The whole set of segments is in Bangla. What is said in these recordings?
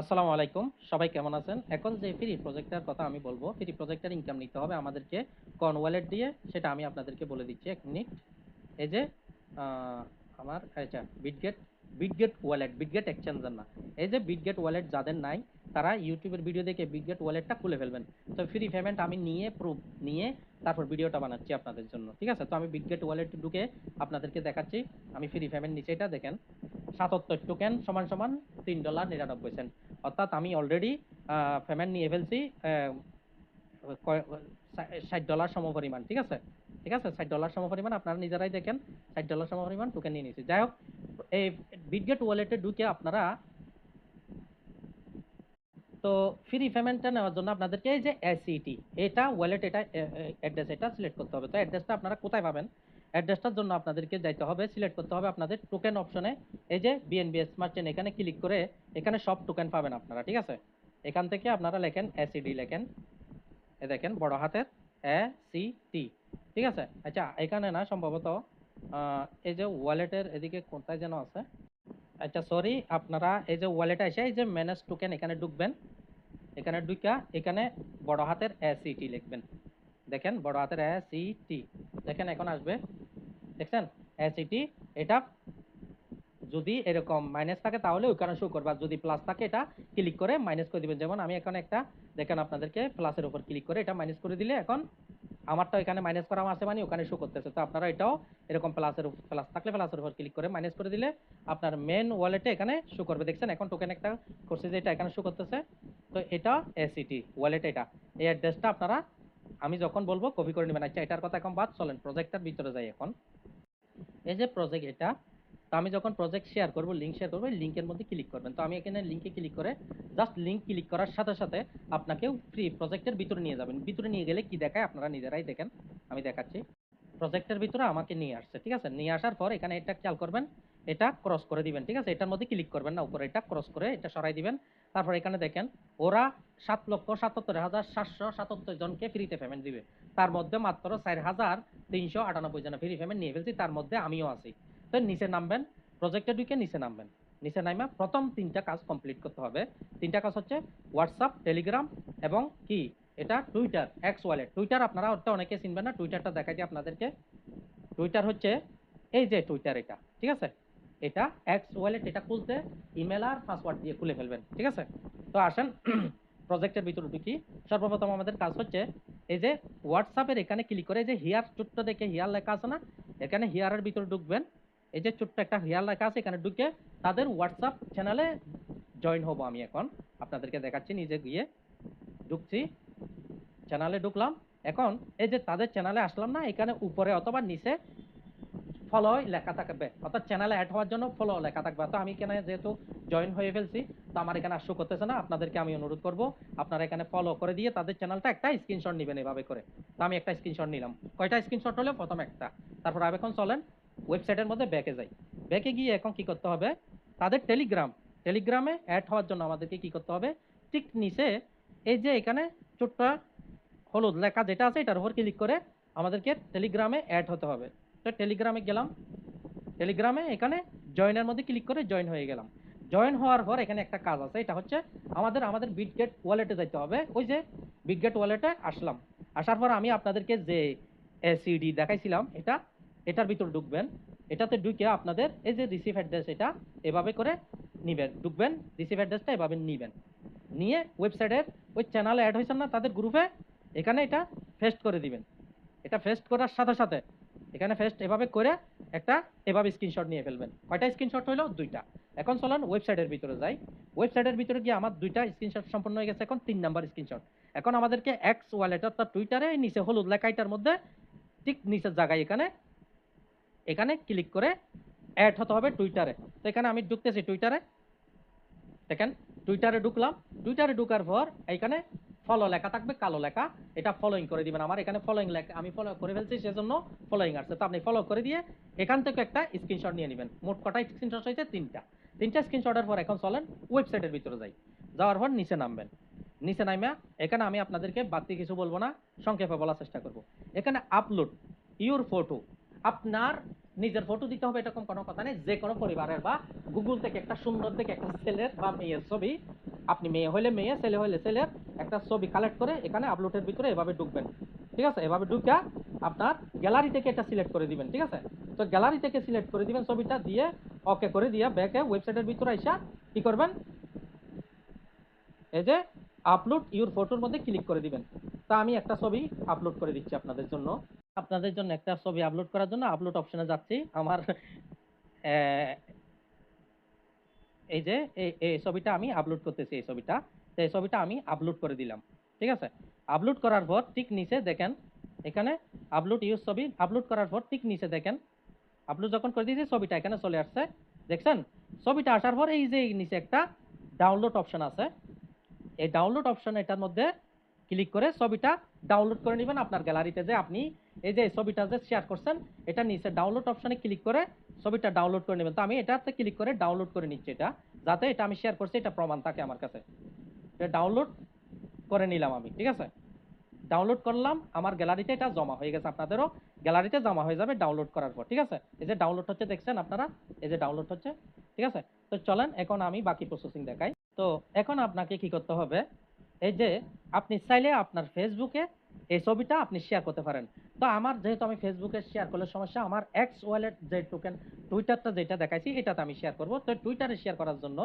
আসসালামু আলাইকুম। সবাই কেমন আছেন? এখন যে ফ্রি প্রজেক্টটার কথা আমি বলব ফ্রি প্রজেক্টার ইনকাম নিতে হবে আমাদেরকে কন ওয়ালেট দিয়ে, সেটা আমি আপনাদেরকে বলে দিচ্ছি এক মিনিট এই যে আমার আচ্ছা Bitget Bitget wallet Bitget exchanger না। এই যে বিটগেট ওয়ালেট যাদের নাই, তারা ইউটিউবের ভিডিও দেখে বিটগেট ওয়ালেটটা খুলে ফেলবেন। তো ফ্রি পেমেন্ট আমি নিয়ে প্রুফ নিয়ে তারপর ভিডিওটা বানাচ্ছি আপনাদের জন্য, ঠিক আছে? তো আমি বিটগেট ওয়ালেট ঢুকে আপনাদেরকে দেখাচ্ছি। আমি ফ্রি পেমেন্ট নিচে এটা দেখেন। সাতাত্তর টোকেন সমান সমান তিন ডলার নিরানব্বই সেন্ট অর্থাৎ আমি অলরেডি পেমেন্ট নিয়ে ফেলছি ষাট ডলার সমপরিমাণ, ঠিক আছে? ঠিক আছে? ষাট ডলার সমপরিমাণ আপনারা নিজেরাই দেখেন। ষাট ডলার সমপরিমাণ টোকেন নিয়ে নিয়েছি। যাই হোক, এই বিটগেট ওয়ালেটে ঢুকে আপনারা তো ফ্রি পেমেন্টটা নেওয়ার জন্য আপনাদেরকে এই যে এসিটি এটা ওয়ালেট এটা অ্যাড্রেস এটা সিলেক্ট করতে হবে। তো অ্যাড্রেসটা আপনারা কোথায় পাবেন? অ্যাড্রেসটার জন্য আপনাদেরকে যাইতে হবে সিলেক্ট করতে হবে আপনাদের টোকেন অপশনে এই যে বিএনবি স্মার্ট চেন এখানে ক্লিক করে এখানে সব টোকেন পাবেন আপনারা, ঠিক আছে? এখান থেকে আপনারা লেখেন এসিডি লেখেন। এ দেখেন, বড় হাতের এ সি টি ঠিক আছে? আচ্ছা এখানে না, সম্ভবত এই যে ওয়ালেটের এদিকে কোথায় যেন আছে? আচ্ছা সরি আপনারা এই যে ওয়ালেটে এসে এই যে ম্যানেজ টোকেন এখানে ঢুকবেন। এখানে ঢুকা এখানে বড় হাতের টি লিখবেন। দেখেন, বড় হাতের টি দেখেন, এখন আসবে। দেখছেন? টি এটা যদি এরকম মাইনাস থাকে, তাহলে ওইখানে শো করবে। যদি প্লাস থাকে, এটা ক্লিক করে মাইনাস করে দিবেন। যেমন আমি এখন একটা, দেখেন, আপনাদেরকে প্লাসের উপর ক্লিক করে এটা মাইনাস করে দিলে এখন আমারটা এখানে মাইনাস করা আছে মানে ওখানে শো করতেছে। তো আপনারা এটাও এরকম প্লাসের প্লাস থাকলে প্লাসের উপর ক্লিক করে মাইনাস করে দিলে আপনার মেন ওয়ালেটে এখানে শো করবে। দেখছেন? এখন টোকেন একটা করছে যে এটা এখানে শো করতেছে। তো এটা এসিটি ওয়ালেট এটা। এই অ্যাড্রেসটা আপনারা, আমি যখন বলব কপি করে নেবেন। আচ্ছা এটার কথা এখন বাদ, চলেন প্রজেক্টটার ভিতরে যাই এখন। এই যে প্রজেক্ট এটা তো আমি যখন প্রজেক্ট শেয়ার করব লিঙ্ক শেয়ার করব লিঙ্কের মধ্যে ক্লিক করবেন। তো আমি এখানে লিঙ্কে ক্লিক করে জাস্ট লিঙ্ক ক্লিক করার সাথে সাথে আপনাকেও ফ্রি প্রজেক্টের ভিতরে নিয়ে যাবেন। ভিতরে নিয়ে গেলে কি দেখায়? আপনারা নিজেরাই দেখেন। আমি দেখাচ্ছি। প্রজেক্টের ভিতরে আমাকে নিয়ে আসছে, ঠিক আছে? নিয়ে আসার পর এখানে এটা খেয়াল করবেন, এটা ক্রস করে দিবেন, ঠিক আছে? এটার মধ্যে ক্লিক করবেন না, উপরে এটা ক্রস করে এটা সরাই দিবেন। তারপর এখানে দেখেন, ওরা সাত লক্ষ সাতাত্তর হাজার সাতশো সাতাত্তর জনকে ফ্রিতে পেমেন্ট দিবে। তার মধ্যে মাত্র চার হাজার তিনশো আটানব্বই জনের ফ্রি পেমেন্ট নিয়ে ফেলছি, তার মধ্যে আমিও আছি। তো নিচে নামবেন প্রজেক্টে ঢুকে নিচে নামবেন। নিচে নামা প্রথম তিনটা কাজ কমপ্লিট করতে হবে। তিনটা কাজ হচ্ছে হোয়াটসঅ্যাপ টেলিগ্রাম এবং কি? এটা টুইটার এক্স ওয়ালেট টুইটার আপনারা ওটা অনেকে চিনবেন না টুইটারটা দেখাই দিই আপনাদেরকে। টুইটার হচ্ছে এই যে টুইটার এটা, ঠিক আছে? এটা এক্স ওয়ালেট এটা খুলতে ইমেল আর পাসওয়ার্ড দিয়ে খুলে ফেলবেন, ঠিক আছে? তো আসেন প্রজেক্টের ভিতরে ঢুকি। সর্বপ্রথম আমাদের কাজ হচ্ছে এই যে হোয়াটসঅ্যাপের এখানে ক্লিক করে এই যে হিয়ার ছোট্ট দেখে হিয়ার লেখা আছে না? এখানে হিয়ারের ভিতরে ঢুকবেন। এই যে ছোট্ট একটা হিয়ার লেখা আছে, এখানে ঢুকে তাদের হোয়াটসঅ্যাপ চ্যানেলে জয়েন হব আমি এখন। আপনাদেরকে দেখাচ্ছি, নিজে গিয়ে ঢুকছি। চ্যানেলে ঢুকলাম। এখন এই যে তাদের চ্যানেলে আসলাম না, এখানে উপরে অথবা নিচে ফলো লেখা থাকবে। অর্থাৎ চ্যানেলে অ্যাড হওয়ার জন্য ফলো লেখা থাকবে। তো আমি এখানে যেহেতু জয়েন হয়ে ফেলছি, তো আমার এখানে শো করতেছে না। আপনাদেরকে আমি অনুরোধ করব, আপনারা এখানে ফলো করে দিয়ে তাদের চ্যানেলটা একটা স্ক্রিনশট নেবেন এভাবে করে। তো আমি একটা স্ক্রিনশট নিলাম। কয়টা স্ক্রিনশট হলো? প্রথম একটা। তারপর এখন চলেন। ওয়েবসাইটের মধ্যে ব্যাকে যাই। ব্যাকে গিয়ে এখন কি করতে হবে? তাদের টেলিগ্রাম টেলিগ্রামে অ্যাড হওয়ার জন্য আমাদেরকে কি করতে হবে? ঠিক নিচে এই যে এখানে ছোট্ট হলুদ লেখা যেটা আছে, এটার উপর ক্লিক করে আমাদেরকে টেলিগ্রামে অ্যাড হতে হবে। তো টেলিগ্রামে গেলাম। টেলিগ্রামে এখানে জয়েনের মধ্যে ক্লিক করে জয়েন হয়ে গেলাম। জয়েন হওয়ার পর এখানে একটা কাজ আছে, এটা হচ্ছে আমাদের আমাদের বিটগেট ওয়ালেটে যাইতে হবে। ওই যে বিটগেট ওয়ালেটে আসলাম। আসার পর আমি আপনাদেরকে যে এসিডি দেখাইছিলাম, এটা এটার ভিতর ঢুকবেন, এটাতে ঢুকে আপনাদের এই যে রিসিভ অ্যাড্রেস এটা এভাবে করে নিবেন। ঢুকবেন রিসিভ অ্যাড্রেসটা এভাবে নিবেন। নিয়ে ওয়েবসাইটের ওই চ্যানেলে অ্যাড হয়েছেন না, তাদের গ্রুপে এখানে এটা ফেস্ট করে দিবেন। এটা ফেস্ট করার সাথে সাথে এখানে ফেস্ট এভাবে করে একটা এভাবে স্ক্রিনশট নিয়ে ফেলবেন। কয়টা স্ক্রিনশট হলো? দুইটা। এখন চলুন ওয়েবসাইটের ভিতরে যাই। ওয়েবসাইটের ভিতরে গিয়ে আমার দুইটা স্ক্রিনশট সম্পূর্ণ হয়ে গেছে, এখন তিন নাম্বার স্ক্রিনশট এখন আমাদেরকে এক্স ওয়ালেট অর্থাৎ টুইটারে নিচে হলুদ লেখাইটার মধ্যে ঠিক নিচের জায়গায় এখানে এখানে ক্লিক করে অ্যাড হতে হবে টুইটারে তো এখানে আমি ঢুকতেছি টুইটারে দেখেন টুইটারে ঢুকলাম। টুইটারে ঢুকার পর এখানে ফলো লেখা থাকবে, কালো লেখা। এটা ফলোইং করে দিবেন আমার। এখানে ফলোইং লেখা আমি ফলো করে ফেলছি সেজন্য ফলোইং আসছে। তো আপনি ফলো করে দিয়ে এখান থেকে একটা স্ক্রিনশট নিয়ে নেবেন। মোট কটা স্ক্রিনশট হয়েছে? তিনটা। তিনটা স্ক্রিনশটের পর এখন চলেন ওয়েবসাইটের ভিতরে যাই। যাওয়ার পর নিচে নামবেন। নিচে নামা এখানে আমি আপনাদেরকে বাড়তি কিছু বলব না, সংক্ষেপে বলার চেষ্টা করব। এখানে আপলোড ইউর ফটো আপনার নিজের ফটো দিতে হবে এরকম কোনো কথা নেই। যে কোনো পরিবারের বা গুগল থেকে একটা সুন্দর থেকে একটা ছেলের বা মেয়ের ছবি, আপনি মেয়ে হলে মেয়ে, ছেলে হলে ছেলের একটা ছবি কালেক্ট করে এখানে আপলোডের ভিতরে এভাবে ঢুকবেন। ঠিক আছে? এভাবে ঢুকে আপনার গ্যালারি থেকে এটা সিলেক্ট করে দিবেন, ঠিক আছে? তো গ্যালারি থেকে সিলেক্ট করে দিবেন ছবিটা, দিয়ে ওকে করে দিয়ে ব্যাকে ওয়েবসাইটের ভিতরে আইসা কি করবেন? এই যে আপলোড ইউর ফটোর মধ্যে ক্লিক করে দিবেন। তা আমি একটা ছবি আপলোড করে দিচ্ছি আপনাদের জন্য। আপনাদের জন্য একটা ছবি আপলোড করার জন্য আপলোড অপশনে যাচ্ছি। আমার এই যে এই ছবিটা আমি আপলোড করতেছি, এই ছবিটা। তো এই ছবিটা আমি আপলোড করে দিলাম। ঠিক আছে? আপলোড করার পর ঠিক নিচে দেখেন, এখানে আপলোড ইউজ ছবি আপলোড করার পর ঠিক নিচে দেখেন আপলোড যখন করে দিয়েছি, ছবিটা এখানে চলে আসছে। দেখছেন? ছবিটা আসার পর এই যে নিচে একটা ডাউনলোড অপশন আছে। এই ডাউনলোড অপশন এটার মধ্যে ক্লিক করে ছবিটা ডাউনলোড করে নেবেন। আপনার গ্যালারিতে যে আপনি এই যে ছবিটা যে শেয়ার করছেন, এটা নিচে ডাউনলোড অপশনে ক্লিক করে ছবিটা ডাউনলোড করে নেবেন। তো আমি এটাতে ক্লিক করে ডাউনলোড করে নিচ্ছি এটা, যাতে এটা আমি শেয়ার করছি, এটা প্রমাণ থাকে আমার কাছে। এটা ডাউনলোড করে নিলাম আমি, ঠিক আছে? ডাউনলোড করলাম, আমার গ্যালারিতে এটা জমা হয়ে গেছে আপনাদেরও। গ্যালারিতে জমা হয়ে যাবে ডাউনলোড করার পর, ঠিক আছে? এই যে ডাউনলোড হচ্ছে, দেখছেন আপনারা? এই যে ডাউনলোড হচ্ছে, ঠিক আছে? তো চলেন, এখন আমি বাকি প্রসেসিং দেখাই। তো এখন আপনাকে কি করতে হবে? এই যে আপনি চাইলে আপনার ফেসবুকে এই ছবিটা আপনি শেয়ার করতে পারেন। তো আমার যেহেতু আমি ফেসবুকে শেয়ার করলে সমস্যা, আমার এক্স ওয়ালেট যে টোকেন টুইটারটা যেটা দেখাইছি, এটাতে আমি শেয়ার করব। তো টুইটারে শেয়ার করার জন্য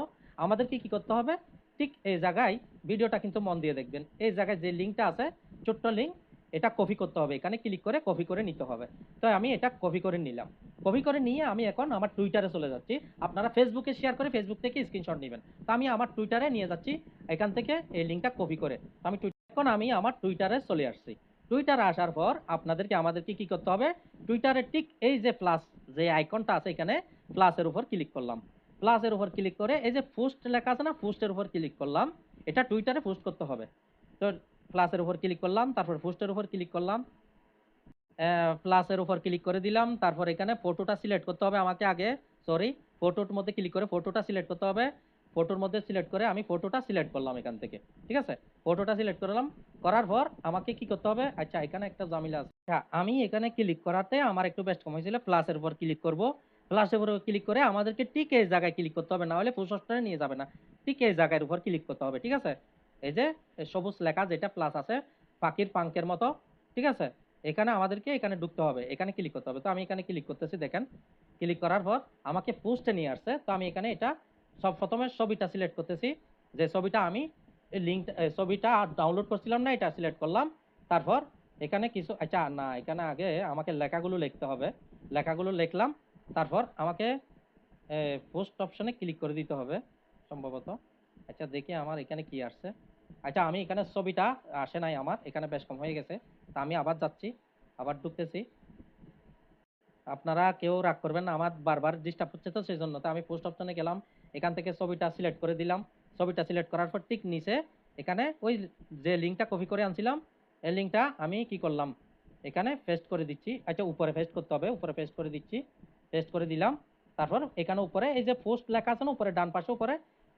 আমাদেরকে কি করতে হবে? ঠিক এই জায়গায় ভিডিওটা কিন্তু মন দিয়ে দেখবেন। এই জায়গায় যে লিঙ্কটা আছে, ছোট্ট লিঙ্ক এটা কপি করতে হবে। এখানে ক্লিক করে কপি করে নিতে হবে। তো আমি এটা কপি করে নিলাম। কপি করে নিয়ে আমি এখন আমার টুইটারে চলে যাচ্ছি। আপনারা ফেসবুকে শেয়ার করে ফেসবুক থেকে স্ক্রিনশট নেবেন। তো আমি আমার টুইটারে নিয়ে যাচ্ছি। এখান থেকে এই লিঙ্কটা কপি করে। আমি এখন আমি আমার টুইটারে চলে আসছি। টুইটারে আসার পর আপনাদেরকে, আমাদেরকে কি করতে হবে? টুইটারে ঠিক এই যে প্লাস যে আইকনটা আছে এখানে প্লাসের উপর ক্লিক করলাম। প্লাসের উপর ক্লিক করে এই যে পোস্ট লেখা আছে না পোস্টের উপর ক্লিক করলাম। এটা টুইটারে পোস্ট করতে হবে। তো প্লাসের উপর ক্লিক করলাম তারপর পোস্টের উপর ক্লিক করলাম। প্লাসের উপর ক্লিক করে দিলাম তারপর এখানে ফটোটা সিলেক্ট করতে হবে আমাকে আগে সরি ফটোর মধ্যে ক্লিক করে ফটোটা সিলেক্ট করতে হবে। ফটোর মধ্যে সিলেক্ট করে আমি ফটোটা সিলেক্ট করলাম এখান থেকে ঠিক আছে? ফটোটা সিলেক্ট করলাম করার পর আমাকে কি করতে হবে? আচ্ছা এখানে একটা জামিলা আছে। আচ্ছা, আমি এখানে ক্লিক করাতে আমার একটু বেস্ট কম হয়েছিল প্লাসের উপর ক্লিক করব। প্লাসের উপর ক্লিক করে আমাদেরকে ঠিক এই জায়গায় ক্লিক করতে হবে না হলে পোস্টারে নিয়ে যাবে না। ঠিক এই জায়গার উপর ক্লিক করতে হবে ঠিক আছে? এই যে সবুজ লেখা যেটা প্লাস আছে, পাখির পাঙ্কের মতো, ঠিক আছে? এখানে আমাদেরকে এখানে ঢুকতে হবে, এখানে ক্লিক করতে হবে। তো আমি এখানে ক্লিক করতেছি, দেখেন। ক্লিক করার পর আমাকে পোস্টে নিয়ে আসছে। তো আমি এখানে এটা সব প্রথমে ছবিটা সিলেক্ট করতেছি। যে ছবিটা আমি লিঙ্ক ছবিটা ডাউনলোড করছিলাম না, এটা সিলেক্ট করলাম। তারপর এখানে কিছু আচ্ছা না, এখানে আগে আমাকে লেখাগুলো লিখতে হবে। লেখাগুলো লিখলাম। তারপর আমাকে পোস্ট অপশনে ক্লিক করে দিতে হবে, সম্ভবত। আচ্ছা দেখি আমার এখানে কি আসছে। আচ্ছা আমি এখানে ছবিটা আসে নাই আমার, এখানে বেশ কম হয়ে গেছে। তা আমি আবার যাচ্ছি, আবার ঢুকতেছি। আপনারা কেউ রাগ করবেন না, আমার বারবার ডিস্টার্ব হচ্ছে তো সেই জন্য তো আমি পোস্ট অপশনে গেলাম, এখান থেকে ছবিটা সিলেক্ট করে দিলাম। ছবিটা সিলেক্ট করার পর ঠিক নিচে, এখানে ওই যে লিঙ্কটা কপি করে আনছিলাম, এই লিঙ্কটা আমি কি করলাম? এখানে পেস্ট করে দিচ্ছি। আচ্ছা উপরে পেস্ট করতে হবে, উপরে পেস্ট করে দিচ্ছি পেস্ট করে দিলাম। তারপর এখানে উপরে এই যে পোস্ট লেখা আছে না, উপরে ডান পাশে, উপরে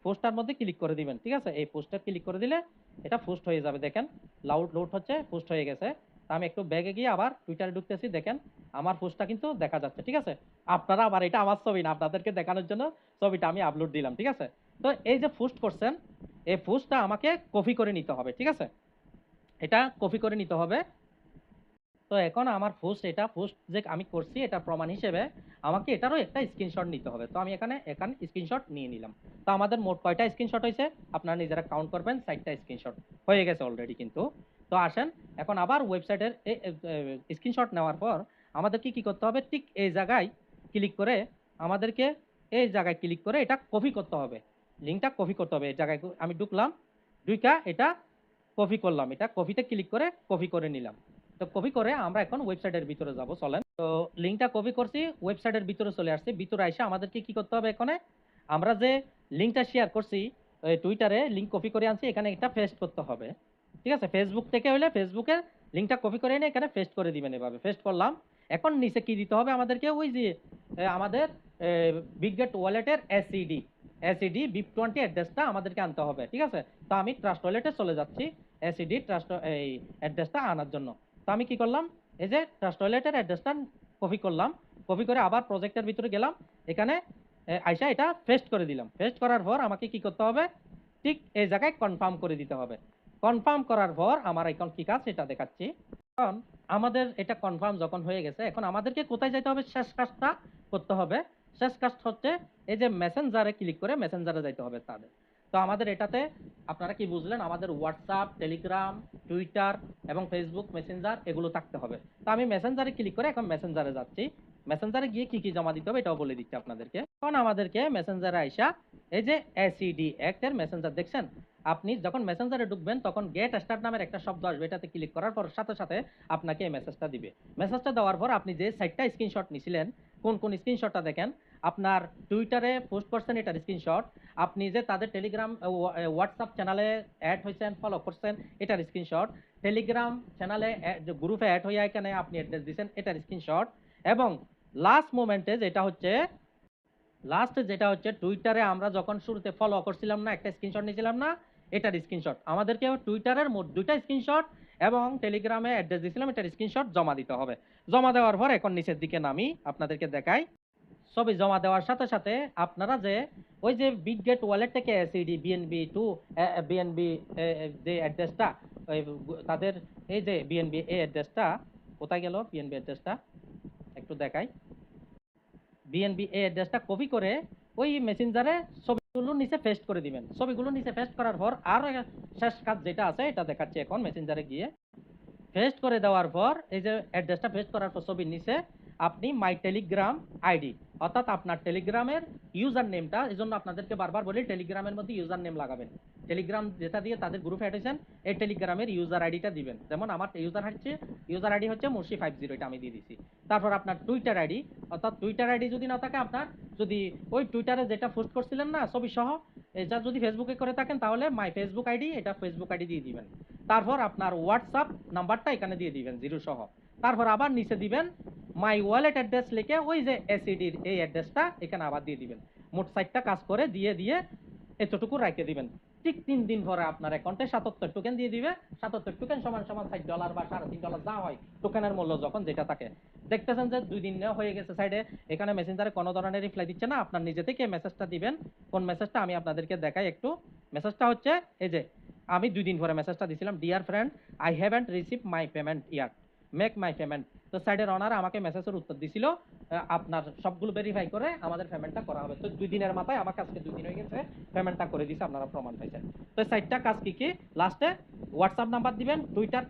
পোস্টার মধ্যে ক্লিক করে দিবেন, ঠিক আছে? এই পোস্টার ক্লিক করে দিলে এটা পোস্ট হয়ে যাবে, দেখেন। লাউড লোড হচ্ছে, পোস্ট হয়ে গেছে। আমি একটু ব্যাগে গিয়ে আবার টুইটারে ঢুকতেছি, দেখেন। আমার পোস্টটা কিন্তু দেখা যাচ্ছে, ঠিক আছে? আপনারা আবার এটা আমার ছবি না, আপনাদেরকে দেখানোর জন্য ছবিটা আমি আপলোড দিলাম, ঠিক আছে? তো এই যে পোস্ট করছেন, এই পোস্টটা আমাকে কপি করে নিতে হবে, ঠিক আছে? এটা কপি করে নিতে হবে। তো এখন আমার পোস্ট এটা পোস্ট যে আমি করছি, এটা প্রমাণ হিসেবে আমাকে এটারও একটা স্ক্রিনশট নিতে হবে। তো আমি এখানে এখানে স্ক্রিনশট নিয়ে নিলাম। তো আমাদের মোট কয়টা স্ক্রিনশট হয়েছে? আপনারা নিজেরা কাউন্ট করবেন সাইটটা স্ক্রিনশট হয়ে গেছে অলরেডি কিন্তু। তো আসেন, এখন আবার ওয়েবসাইটের স্ক্রিনশট নেওয়ার পর আমাদেরকে কি করতে হবে? ঠিক এই জায়গায় ক্লিক করে আমাদেরকে এই জায়গায় ক্লিক করে এটা কপি করতে হবে। লিঙ্কটা কপি করতে হবে। এই জায়গায় আমি ঢুকলাম ঢুকা এটা কপি করলাম। এটা কপিতে ক্লিক করে কপি করে নিলাম। তো কপি করে আমরা এখন ওয়েবসাইটের ভিতরে যাব, চলেন। তো লিঙ্কটা কপি করছি ওয়েবসাইটের ভিতরে চলে আসছে। ভিতরে এসে আমাদেরকে কি করতে হবে এখানে? আমরা যে লিঙ্কটা শেয়ার করছি টুইটারে লিঙ্ক কপি করে আনছি, এখানে এটা পেস্ট করতে হবে। ঠিক আছে? ফেসবুক থেকে হলে ফেসবুকের লিঙ্কটা কপি করে এনে এখানে পেস্ট করে দিবেন এভাবে। পেস্ট করলাম। এখন নিচে কি দিতে হবে আমাদেরকে? ওই যে আমাদের বিগগেট ওয়ালেটের এসইডি এসিডি বিপ টোয়েন্টি অ্যাড্রেসটা আমাদেরকে আনতে হবে। ঠিক আছে? তো আমি ট্রাস্ট ওয়ালেটে চলে যাচ্ছি এসইডি ট্রাস্ট এই অ্যাড্রেসটা আনার জন্য। তো আমি কি করলাম? এই যে ট্রাস্ট ওয়ালেটের অ্যাড্রেসটা কপি করলাম। কপি করে আবার প্রজেক্টের ভিতরে গেলাম। এখানে আইসা এটা পেস্ট করে দিলাম। পেস্ট করার পর আমাকে কি করতে হবে? ঠিক এই জায়গায় কনফার্ম করে দিতে হবে। কনফার্ম করার পর আমার এখন কি কাজ? সেটা দেখাচ্ছি। কারণ আমাদের এটা কনফার্ম যখন হয়ে গেছে, এখন আমাদেরকে কোথায় যেতে হবে? শেষ কাজটা করতে হবে। শেষ কাজটা হচ্ছে এই যে মেসেঞ্জারে ক্লিক করে মেসেঞ্জারে যাইতে হবে তাদের। তো আমাদের এটাতে আপনারা কি বুঝলেন? আমাদের হোয়াটসঅ্যাপ টেলিগ্রাম টুইটার এবং ফেসবুক মেসেঞ্জার এগুলো থাকতে হবে। তো আমি মেসেঞ্জারে ক্লিক করে এখন মেসেঞ্জারে যাচ্ছি। মেসেঞ্জারে গিয়ে কি কি জমা দিতে হবে এটাও বলে দিচ্ছি আপনাদেরকে। এখন আমাদেরকে মেসেঞ্জারে আইসা এই যে এসিডি অ্যাক্টের মেসেঞ্জার দেখছেন? আপনি যখন মেসেঞ্জারে ঢুকবেন, তখন গেট স্টার্ট নামের একটা শব্দ আসবে, এটাতে ক্লিক করার পর সাথে সাথে আপনাকে এই মেসেজটা দিবে। মেসেজটা দেওয়ার পর আপনি যে সাইটটা স্ক্রিনশট নিছিলেন, কোন কোন স্ক্রিনশটটা দেখেন আপনার টুইটারে পোস্ট করছেন এটার স্ক্রিনশট আপনি যে তাদের টেলিগ্রাম হোয়াটসঅ্যাপ চ্যানেলে অ্যাড হয়েছেন ফলো করছেন, এটার স্ক্রিনশট টেলিগ্রাম চ্যানেলে গ্রুপে অ্যাড হয়ে এখানে আপনি অ্যাড্রেস দিয়েছেন এটার স্ক্রিনশট এবং লাস্ট মোমেন্টে যেটা হচ্ছে লাস্ট যেটা হচ্ছে টুইটারে আমরা যখন শুরুতে ফলো করছিলাম না, একটা স্ক্রিনশট নিয়েছিলাম না, এটার স্ক্রিনশট আমাদেরকে টুইটারের মোট দুইটা স্ক্রিনশট এবং টেলিগ্রামে অ্যাড্রেস দিয়েছিলাম এটার স্ক্রিনশট জমা দিতে হবে। জমা দেওয়ার পর এখন নিচের দিকে নামি, আপনাদেরকে দেখাই। ছবি জমা দেওয়ার সাথে সাথে আপনারা যে ওই যে বিগ গেট ওয়ালেট থেকে এসিডি বিএনবি টু বিএনবি যে অ্যাড্রেসটা তাদের এই যে বিএনবি এই অ্যাড্রেসটা কোথায় গেল বিএনবি অ্যাড্রেসটা একটু দেখাই। বিএনবি এই অ্যাড্রেসটা কপি করে ওই মেসেঞ্জারে ছবিগুলো নিচে পেস্ট করে দিবেন। ছবিগুলো নিচে পেস্ট করার পর আরও শেষ কাজ যেটা আছে, এটা দেখাচ্ছি এখন মেসেঞ্জারে গিয়ে। পেস্ট করে দেওয়ার পর এই যে অ্যাড্রেসটা পেস্ট করার পর ছবির নিচে আপনি মাই টেলিগ্রাম আইডি অর্থাৎ আপনার টেলিগ্রামের ইউজার নেমটা এই জন্য আপনাদেরকে বারবার বলি টেলিগ্রামের মধ্যে ইউজার নেম লাগাবেন। টেলিগ্রাম যেটা দিয়ে তাদের গ্রুপে অ্যাড এই টেলিগ্রামের ইউজার আইডিটা দিবেন। যেমন আমার ইউজার হচ্ছে ইউজার আইডি হচ্ছে মুর্শি ফাইভ জিরো এটা আমি দিয়ে দিছি। তারপর আপনার টুইটার আইডি অর্থাৎ টুইটার আইডি যদি না থাকে, আপনার যদি ওই টুইটারে যেটা পোস্ট করছিলেন না, ছবি সহ, এটা যদি ফেসবুকে করে থাকেন, তাহলে মাই ফেসবুক আইডি এটা ফেসবুক আইডি দিয়ে দিবেন। তারপর আপনার হোয়াটসঅ্যাপ নাম্বারটা এখানে দিয়ে দিবেন জিরো সহ। তারপর আবার নিচে দিবেন মাই ওয়ালেট অ্যাড্রেস লিখে ওই যে এসিডির এই অ্যাড্রেসটা এখানে আবার দিয়ে দিবেন। মোট সাইটটা কাজ করে দিয়ে দিয়ে এতটুকু রাখতে দিবেন। ঠিক তিন দিন পরে আপনার অ্যাকাউন্টে সাতাত্তর টোকেন দিয়ে দিবে। সাতাত্তর টোকেন সমান সমান ষাট ডলার বা সাড়ে তিন ডলার যা হয় টোকেনের মূল্য যখন যেটা থাকে। দেখতেছেন যে দুই দিন হয়ে গেছে সাইডে এখানে মেসেঞ্জারে কোনো ধরনের রিপ্লাই দিচ্ছে না। আপনার নিজে থেকে মেসেজটা দিবেন। কোন মেসেজটা আমি আপনাদেরকে দেখাই একটু। মেসেজটা হচ্ছে এই যে, আমি দুই দিন পরে মেসেজটা দিছিলাম dear friend I haven't receive my payment your make my payment তো সাইডের অনার আমাকে মেসেজের উত্তর দিছিল আপনার সবগুলো ভেরিফাই করে আমাদের পেমেন্টটা করা হবে। তো দুই দিনের মাথায় আমার আজকে দুই দিন হয়ে গেছে পেমেন্টটা করে দিছে, আপনারা প্রমাণ পাইছেন। তো সাইটটা কাজ কি কি? লাস্টে হোয়াটসঅ্যাপ নাম্বার দিবেন টুইটার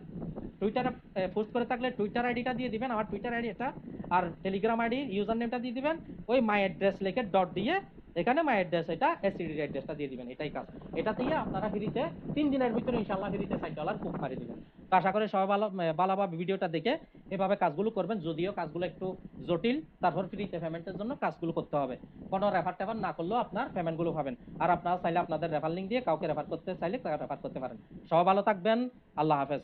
টুইটারে পোস্ট করে থাকলে টুইটার আইডিটা দিয়ে দিবেন, আমার টুইটার আইডি এটা, আর টেলিগ্রাম আইডি ইউজার নেমটা দিয়ে দিবেন, ওই মাই অ্যাড্রেস লিখে ডট দিয়ে এখানে মাই অ্যাড্রেস এটা এসিডির অ্যাড্রেসটা দিয়ে দিবেন, এটাই কাজ। এটা দিয়ে আপনারা ফ্রিতে তিন দিনের ভিতরে ইনশাল্লাহ ফ্রিতে ষাট ডলার খুব মারি দিবেন। তো আশা করি সবাই ভালো ভালোভাবে ভিডিওটা দেখে। এভাবে কাজগুলো করবেন, যদিও কাজগুলো একটু জটিল, তারপর ফ্রিতে পেমেন্টের জন্য কাজগুলো করতে হবে। কোনো রেফার টেফার না করলেও আপনার পেমেন্টগুলো পাবেন। আর আপনারা চাইলে আপনাদের রেফার লিঙ্ক দিয়ে কাউকে রেফার করতে চাইলে রেফার করতে পারেন। সবাই ভালো থাকবেন, আল্লাহ হাফেজ।